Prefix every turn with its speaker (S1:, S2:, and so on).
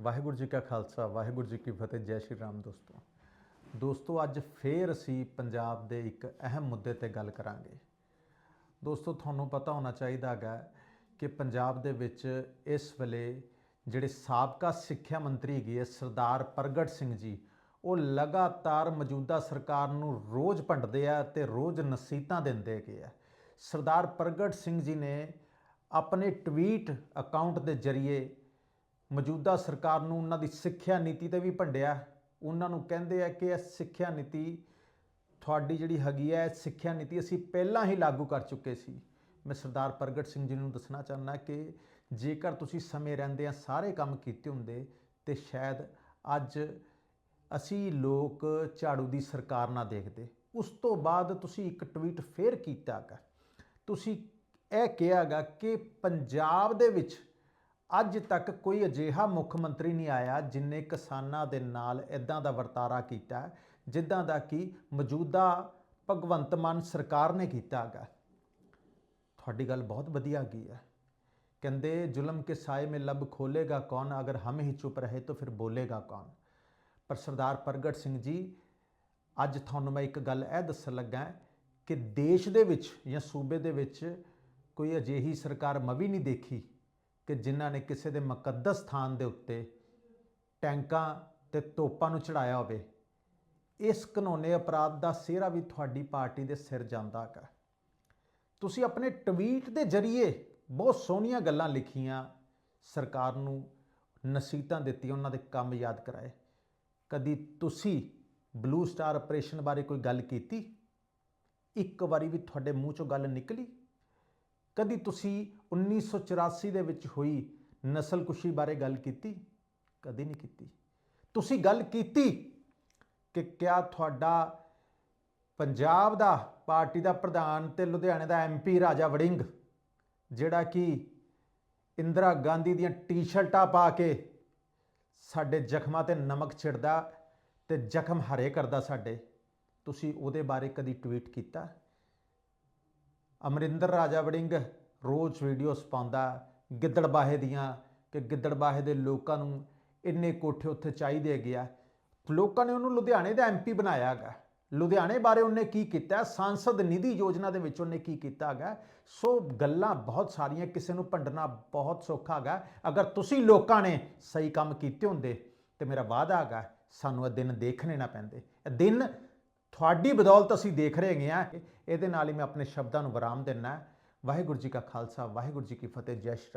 S1: ਵਾਹਿਗੁਰੂ ਜੀ ਕਾ ਖਾਲਸਾ, ਵਾਹਿਗੁਰੂ ਜੀ ਕੀ ਫਤਿਹ, ਜੈ ਸ਼੍ਰੀ ਰਾਮ ਦੋਸਤੋ। ਦੋਸਤੋ, ਅੱਜ ਫੇਰ ਅਸੀਂ ਪੰਜਾਬ ਦੇ ਇੱਕ ਅਹਿਮ ਮੁੱਦੇ ਤੇ ਗੱਲ ਕਰਾਂਗੇ। ਦੋਸਤੋ, ਤੁਹਾਨੂੰ ਪਤਾ ਹੋਣਾ ਚਾਹੀਦਾ ਹੈਗਾ ਕਿ ਪੰਜਾਬ ਦੇ ਵਿੱਚ ਇਸ ਵੇਲੇ ਜਿਹੜੇ ਸਾਬਕਾ ਸਿੱਖਿਆ ਮੰਤਰੀ ਹੈਗੇ ਸਰਦਾਰ ਪ੍ਰਗਟ ਸਿੰਘ ਜੀ, ਉਹ ਲਗਾਤਾਰ ਮੌਜੂਦਾ ਸਰਕਾਰ ਨੂੰ ਰੋਜ਼ ਭੰਡਦੇ ਆ ਤੇ ਰੋਜ਼ ਨਸੀਹਤਾਂ ਦਿੰਦੇ ਹੈਗੇ ਆ। ਸਰਦਾਰ ਪ੍ਰਗਟ ਸਿੰਘ ਜੀ ਨੇ ਆਪਣੇ ਟਵੀਟ ਅਕਾਊਂਟ ਦੇ ਜ਼ਰੀਏ ਮੌਜੂਦਾ ਸਰਕਾਰ ਨੂੰ ਉਹਨਾਂ ਦੀ ਸਿੱਖਿਆ ਨੀਤੀ ਤੇ ਵੀ ਭੰਡਿਆ। ਉਹਨਾਂ ਨੂੰ ਕਹਿੰਦੇ ਆ ਕਿ ਇਹ ਸਿੱਖਿਆ ਨੀਤੀ ਤੁਹਾਡੀ ਜਿਹੜੀ ਹੈਗੀ ਹੈ ਸਿੱਖਿਆ ਨੀਤੀ ਅਸੀਂ ਪਹਿਲਾਂ ਹੀ ਲਾਗੂ ਕਰ ਚੁੱਕੇ ਸੀ। ਮੈਂ ਸਰਦਾਰ ਪ੍ਰਗਟ ਸਿੰਘ ਜੀ ਨੂੰ ਦੱਸਣਾ ਚਾਹੁੰਦਾ ਕਿ ਜੇਕਰ ਤੁਸੀਂ ਸਮੇਂ ਰਹਿੰਦੇ ਆ, ਸਾਰੇ ਕੰਮ ਕੀਤੇ ਹੁੰਦੇ, ਤੇ ਸ਼ਾਇਦ ਅੱਜ ਅਸੀਂ ਲੋਕ ਝਾੜੂ ਦੀ ਸਰਕਾਰ ਨਾ ਦੇਖਦੇ। ਉਸ ਤੋਂ ਬਾਅਦ ਤੁਸੀਂ ਇੱਕ ਟਵੀਟ ਫੇਰ ਕੀਤਾਗਾ ਤੁਸੀਂ ਇਹ ਕਿਹਾਗਾ ਕਿ ਪੰਜਾਬ ਦੇ ਵਿੱਚ ਅੱਜ ਤੱਕ ਕੋਈ ਅਜਿਹਾ ਮੁੱਖ ਮੰਤਰੀ ਨਹੀਂ ਆਇਆ ਜਿਨੇ ਕਿਸਾਨਾਂ ਦੇ ਨਾਲ ਇਦਾਂ ਦਾ ਵਰਤਾਰਾ ਕੀਤਾ, ਜਿੱਦਾਂ ਦਾ ਕਿ ਮੌਜੂਦਾ ਭਗਵੰਤ ਮਾਨ ਸਰਕਾਰ ਨੇ ਕੀਤਾ ਹੈਗਾ। ਤੁਹਾਡੀ ਗੱਲ ਬਹੁਤ ਵਧੀਆ ਗਈ ਹੈ। ਕਹਿੰਦੇ, ਜ਼ੁਲਮ ਕੇ ਸਾਏ ਮੇ ਲਬ ਖੋਲੇਗਾ ਕੌਣ? ਅਗਰ ਹਮ ਹੀ ਚੁੱਪ ਰਹੇ ਤਾਂ ਫਿਰ ਬੋਲੇਗਾ ਕੌਣ? ਪਰ ਸਰਦਾਰ ਪ੍ਰਗਟ ਸਿੰਘ ਜੀ, ਅੱਜ ਤੁਹਾਨੂੰ ਮੈਂ ਇੱਕ ਗੱਲ ਇਹ ਦੱਸਣ ਲੱਗਾ ਕਿ ਦੇਸ਼ ਦੇ ਵਿੱਚ ਜਾਂ ਸੂਬੇ ਦੇ ਵਿੱਚ ਕੋਈ ਅਜਿਹੀ ਸਰਕਾਰ ਮੈਂ ਵੀ ਨਹੀਂ ਦੇਖੀ। ਕਿ ਜਿਨ੍ਹਾਂ ਨੇ ਕਿਸੇ ਦੇ ਮੁਕੱਦਸ ਸਥਾਨ ਦੇ ਉੱਤੇ ਟੈਂਕਾਂ ਤੇ ਤੋਪਾਂ ਨੂੰ ਚੜਾਇਆ ਹੋਵੇ, ਇਸ ਕਾਨੂੰਨੇ ਅਪਰਾਧ ਦਾ ਸਿਹਰਾ ਵੀ ਤੁਹਾਡੀ ਪਾਰਟੀ ਦੇ ਸਿਰ ਜਾਂਦਾ ਹੈਗਾ। ਤੁਸੀਂ ਆਪਣੇ ਟਵੀਟ ਦੇ ਜ਼ਰੀਏ ਬਹੁਤ ਸੋਹਣੀਆਂ ਗੱਲਾਂ ਲਿਖੀਆਂ, ਸਰਕਾਰ ਨੂੰ ਨਸੀਹਤਾਂ ਦਿੱਤੀਆਂ, ਉਹਨਾਂ ਦੇ ਕੰਮ ਯਾਦ ਕਰਾਏ। ਕਦੀ ਤੁਸੀਂ ਬਲੂ ਸਟਾਰ ਆਪਰੇਸ਼ਨ ਬਾਰੇ ਕੋਈ ਗੱਲ ਕੀਤੀ? ਇੱਕ ਵਾਰੀ ਵੀ ਤੁਹਾਡੇ ਮੂੰਹ ਚੋਂ ਗੱਲ ਨਿਕਲੀ? ਕਦੀ ਤੁਸੀਂ 1984 ਦੇ ਵਿੱਚ ਹੋਈ ਨਸਲਕੁਸ਼ੀ ਬਾਰੇ ਗੱਲ ਕੀਤੀ? ਕਦੀ ਨਹੀਂ ਕੀਤੀ। ਤੁਸੀਂ ਗੱਲ ਕੀਤੀ ਕਿ ਕਿਆ ਤੁਹਾਡਾ ਪੰਜਾਬ ਦਾ ਪਾਰਟੀ ਦਾ ਪ੍ਰਧਾਨ ਤੇ ਲੁਧਿਆਣੇ ਦਾ ਐਮਪੀ ਰਾਜਾ ਵੜਿੰਗ, ਜਿਹੜਾ ਕਿ ਇੰਦਰਾ ਗਾਂਧੀ ਦੀਆਂ ਟੀ-ਸ਼ਰਟਾਂ ਪਾ ਕੇ ਸਾਡੇ ਜ਼ਖਮਾਂ ਤੇ ਨਮਕ ਛਿੜਦਾ ਤੇ ਜ਼ਖਮ ਹਰੇ ਕਰਦਾ ਸਾਡੇ, ਤੁਸੀਂ ਉਹਦੇ ਬਾਰੇ ਕਦੀ ਟਵੀਟ ਕੀਤਾ? ਅਮਰਿੰਦਰ ਰਾਜਾ ਵੜਿੰਗ ਰੋਜ਼ ਵੀਡੀਓਜ਼ ਪਾਉਂਦਾ ਗਿੱਦੜਬਾਹੇ ਦੀਆਂ ਕਿ ਗਿੱਦੜਬਾਹੇ ਦੇ ਲੋਕਾਂ ਨੂੰ ਇੰਨੇ ਕੋਠੇ ਉੱਥੇ ਚਾਹੀਦੇ ਹੈਗੇ ਆ। ਲੋਕਾਂ ਨੇ ਉਹਨੂੰ ਲੁਧਿਆਣੇ ਦਾ ਐਮਪੀ ਬਣਾਇਆ ਹੈਗਾ ਲੁਧਿਆਣੇ ਬਾਰੇ ਉਹਨੇ ਕੀ ਕੀਤਾ ਸੰਸਦ ਨਿਧੀ ਯੋਜਨਾ ਦੇ ਵਿੱਚ ਉਹਨੇ ਕੀ ਕੀਤਾ ਹੈਗਾ ਸੋ ਗੱਲਾਂ ਬਹੁਤ ਸਾਰੀਆਂ, ਕਿਸੇ ਨੂੰ ਭੰਡਣਾ ਬਹੁਤ ਸੌਖਾ ਹੈਗਾ ਅਗਰ ਤੁਸੀਂ ਲੋਕਾਂ ਨੇ ਸਹੀ ਕੰਮ ਕੀਤੇ ਹੁੰਦੇ ਤੇ ਮੇਰਾ ਵਾਅਦਾ ਹੈਗਾ ਸਾਨੂੰ ਇਹ ਦਿਨ ਦੇਖਣੇ ਨਾ ਪੈਂਦੇ। ਇਹ ਦਿਨ ਤੁਹਾਡੀ ਬਦੌਲਤ ਅਸੀਂ ਦੇਖ ਰਹੇ ਹਾਂ। ਇਹਦੇ ਨਾਲ ਹੀ ਮੈਂ ਆਪਣੇ ਸ਼ਬਦਾਂ ਨੂੰ ਵਿਰਾਮ ਦਿੰਦਾ ਵਾਹਿਗੁਰੂ ਜੀ ਕਾ ਖਾਲਸਾ, ਵਾਹਿਗੁਰੂ ਜੀ ਕੀ ਫਤਿਹ। ਜੈ ਸ਼੍ਰੀ